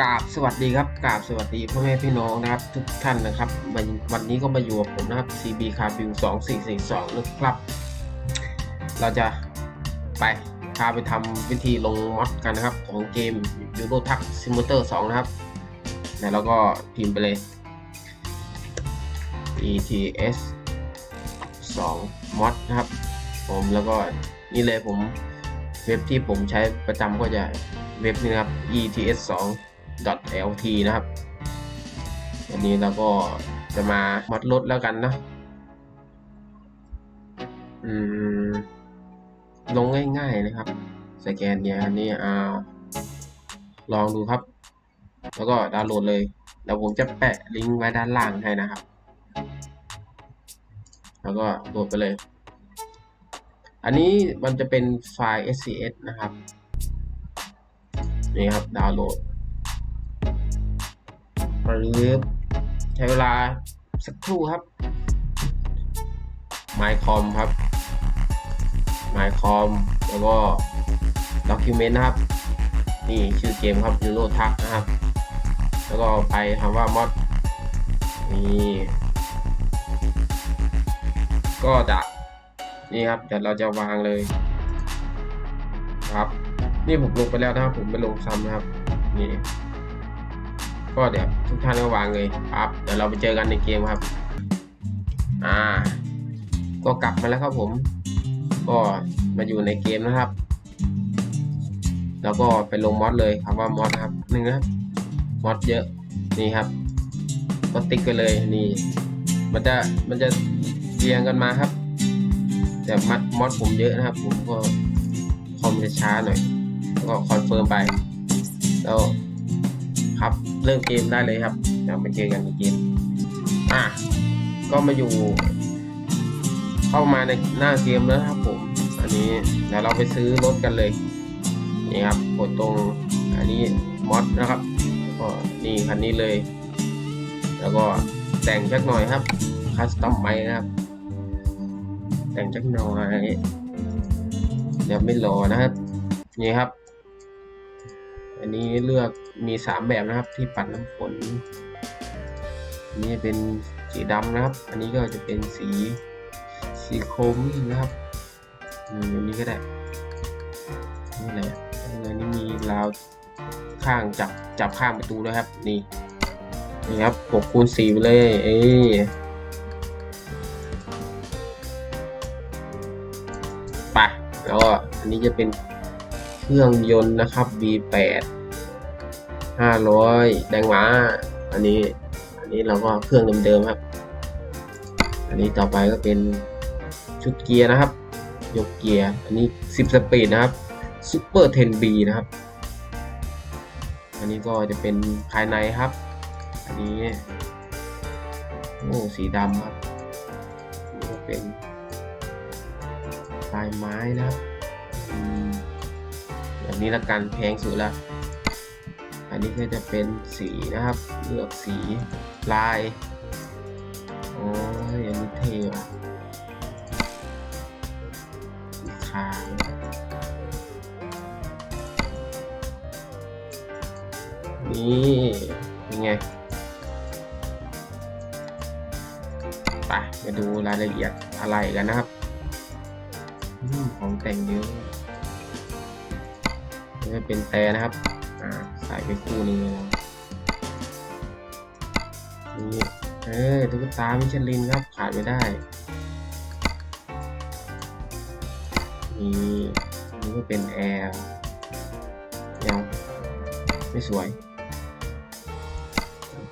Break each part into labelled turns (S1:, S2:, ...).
S1: กราบสวัสดีครับกราบสวัสดีพ่อแม่พี่น้องนะครับ ทุกท่านนะครับ วันวันนี้ก็มาอยู่กับผมนะครับ CB c a r b i l 2442นะครับ เราจะไปพาไปทำวิธีลงมอดกันนะครับ ของเกม Euro Truck Simulator 2 นะครับแล้วก็พิมพ์ไปเลย ETS 2 mod นะครับ ผมแล้วก็นี่เลยผมเว็บที่ผมใช้ประจำก็จะเว็บนี้นะครับ ets 2 lt นะครับอันนี้เราก็จะมามัดรถแล้วกันนะอืมลงง่ายๆนะครับ สแกนเนี่ยอันนี้อ่าลองดูครับ แล้วก็ดาวน์โหลดเลยเดี๋ยวผมจะแปะลิงก์ไว้ด้านล่างให้นะครับ แล้วก็โหลดไปเลย อันนี้มันจะเป็นไฟล์ SCS นะครับ นี่ครับ ดาวน์โหลด ปึ๊บใช้เวลาสักครู่ครับ mycom ครับ mycom แล้วก็ document นะครับ นี่ชื่อเกมครับ Euro Truck นะครับ แล้วก็ไปคำว่า mod นี่ก็จะนี่ครับเดี๋ยวเราจะวางเลยครับ นี่ผมลงไปแล้วนะครับ ผมไม่ลงซ้ำนะครับ นี่ ก็เดี๋ยวทุกท่านก็วางเลยครับ เดี๋ยวเราไปเจอกันในเกมครับ อ่า ก็กลับมาแล้วครับผม ก็มาอยู่ในเกมนะครับ แล้วก็ไปลงมอดเลยคำว่ามอดครับหนึ่งนะครับมอดเยอะนี่ครับก็ติ๊กไปเลยนี่ มันจะมันจะเรียงกันมาครับ แต่มัดมอดผมเยอะนะครับ ผมก็คอมจะช้าหน่อยแล้วก็คอนเฟิร์มไป แล้ว ครับ เริ่มเกมได้เลยครับเดี๋ยวมาเจอกันในเกม อะ ก็มาอยู่ เข้ามาในหน้าเกมแล้วครับผม อันนี้เดี๋ยวเราไปซื้อรถกันเลย นี่ครับ กดตรง อันนี้มอดนะครับ ก็นี่คันนี้เลย แล้วก็แต่งจักหน่อยครับ คัสตอมไมนะครับ แต่งจักหน่อยเดี๋ยวไม่รอนะครับ นี่ครับ อันนี้เลือกมีสามแบบนะครับที่ปัดน้ำฝนอันนี้เป็นสีดำนะครับ อันนี้ก็จะเป็นสีสีโครมีนะครับอืมอันนี้ก็ได้นี่แหละอันนี้มีราวข้างจับจับข้างประตูด้วยครับ นี่นี่ครับหกคูณสี่ไปเลย เอ้ไปแล้วอันนี้จะเป็น เครื่องยนต์นะครับ V8 500แรงม้า อันนี้ อันนี้เราก็เครื่องเดิมๆครับ อันนี้ต่อไปก็เป็นชุดเกียร์นะครับ ยกเกียร์ อันนี้ 10 สปีดนะครับ Super 10B นะครับ อันนี้ก็จะเป็นภายในครับ อันนี้โอ้สีดำครับนี่ก็เป็นลายไม้นะครับ อืมแบบนี้ละกันแพงสุดละ อันนี้ก็จะเป็นสีนะครับ เลือกสีลาย โอ้ยอันนี้เท่ว่ะสีขาวนี่เป็นไงไปมาดูรายละเอียดอะไรกันนะครับ ของแต่งเยอะ นี่ก็เป็นแต่นะครับอ่าใส่ไปคู่นึงเลยนะนี่เออตุ๊กตามิชลินครับขาดไม่ได้นี่นี่ก็เป็นแอร์ยังไม่สวย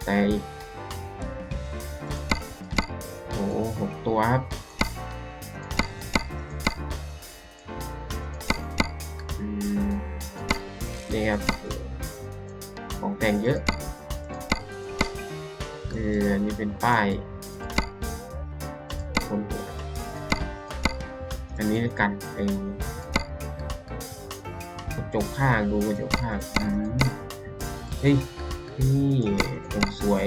S1: แต่อีกโอ้โหหกตัวครับ นี่ครับ ของแต่งเยอะเอออันนี้เป็นป้ายคนหัวอันนี้กันไอ้กระจกข้างดูกระจกข้างอืมเฮ้ยนี่ยังสวย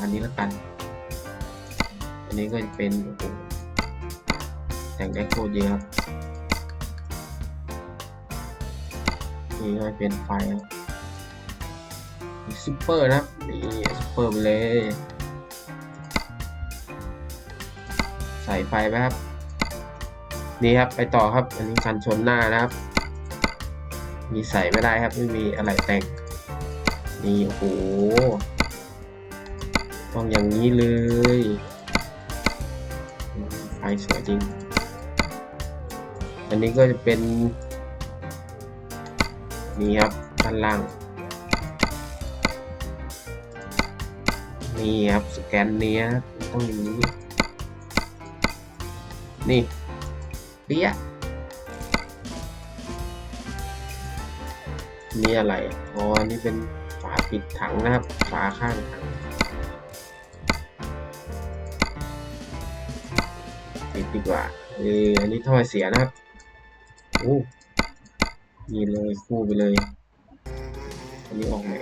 S1: อันนี้ล้วกัน อันนี้ก็จะเป็นโอ้โหแต่งได้โคตรเยอะครับ นี่ก็เป็นไฟครับมีซุปเปอร์นะครับนี่ซุปเปอร์ไปเลย ใส่ไฟไปครับ นี่ครับไปต่อครับ อันนี้กันชนหน้านะครับ มีใส่ไม่ได้ครับ ไม่มีอะไรแต่ง นี่โอ้โห ต้องอย่างนี้เลย ไฟสวยจริง อันนี้ก็จะเป็น นี่ครับด้านล่าง นี่ครับสแกนเนี้ยต้องอย่างนี้ นี่เปี้ยนี่อะไร อ๋ออันนี้เป็นฝาปิดถังนะครับ ฝาข้างถัง ปิดดีกว่า เอออันนี้ท่อเสียนะครับ โอ้ นี่เลยคู่ไปเลย อันนี้ออกไหน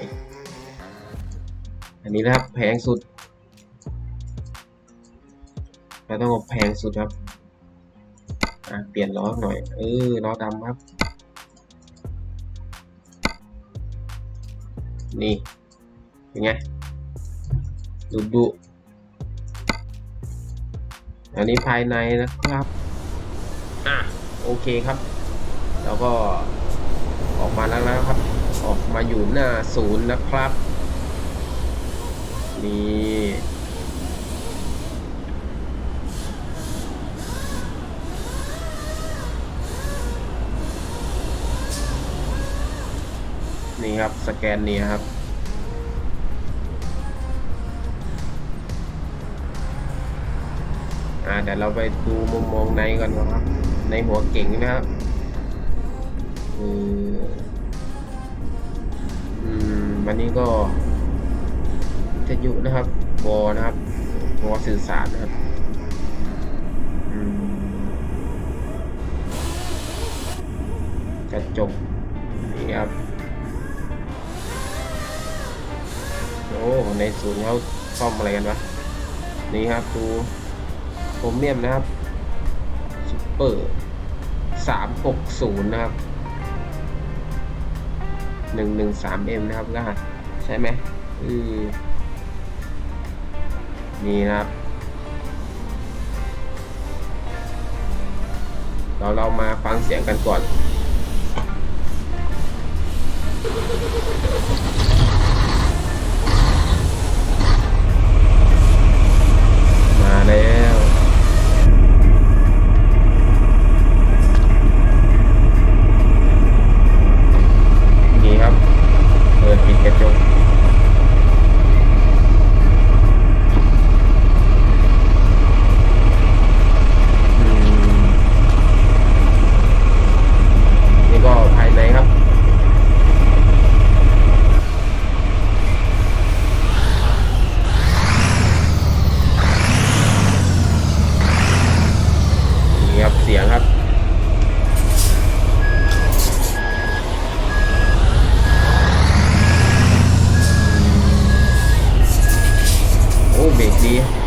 S1: อันนี้นะครับแพงสุดเราต้องเอาแพงสุดครับเปลี่ยนล้อหน่อย เออล้อดำครับ นี่เป็นไงดุดุอันนี้ภายในนะครับ อะ โอเคครับ แล้วก็ ออกมาแล้วนะครับ ออกมาอยู่หน้าศูนย์นะครับนี่นี่ครับ สแกนนี้ครับอ่าเดี๋ยวเราไปดูมุมมองในก่อนนะครับ ในหัวเก่งนะครับอือ มวันนี้ก็วิทยุนะครับวอนะครับวอสื่อสารนะครับกระจกนี่ครับโอ้ในศูนย์เขาซ่อมอะไรกันวะนี่ครับดูโครเมียมนะครับซุปเปอร์สามหกศูนย์นะครับ หนึ่งหนึ่งสามเอ็มนะครับรหัสใช่ไหมอือนี่นะครับ เราเรามาฟังเสียงกันก่อน มาแล้ว นี่ครับ เปิดปิดกระจกอืมนี่ก็ภายในครับ นี่ครับ เสียงครับ โอ้เบรก ดี